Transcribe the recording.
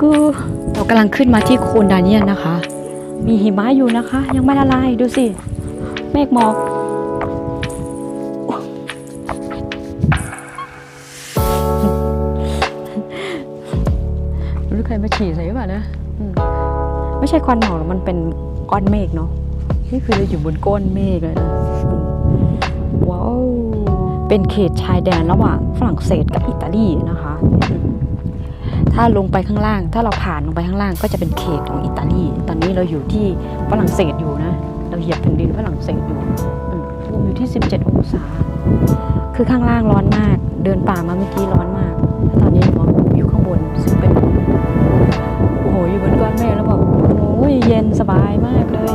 กูเรากำลังขึ้นมาที่โคนดาเนียนนะคะ มีหิมะอยู่นะคะ ยังไม่ละลายดูสิ เมฆหมอกรู้ใครมาฉี่ใส่เปล่านะอืมไม่ใช่ควันหมอกหรอกมันเป็นก้อนเมฆเนาะนี่คือเราอยู่บนก้อนเมฆเลยนะว้าวเป็นเขตชายแดนระหว่างฝรั่งเศสกับอิตาลีนะคะ ถ้าลงไปข้างล่าง ถ้าเราผ่านลงไปข้างล่างก็จะเป็นเขตของอิตาลี ตอนนี้เราอยู่ที่ฝรั่งเศสอยู่นะ เราเหยียบแผ่นดินฝรั่งเศสอยู่อืมอุณหภูมิอยู่ที่ 17 องศา คือข้างล่างร้อนมาก เดินป่ามาเมื่อกี้ร้อนมากแล้วตอนนี้หมออยู่ข้างบนซึ่งเป็นโอ้โหอยู่บนก้อนเมฆแล้วแบบโอ้ยเย็นสบายมากเลย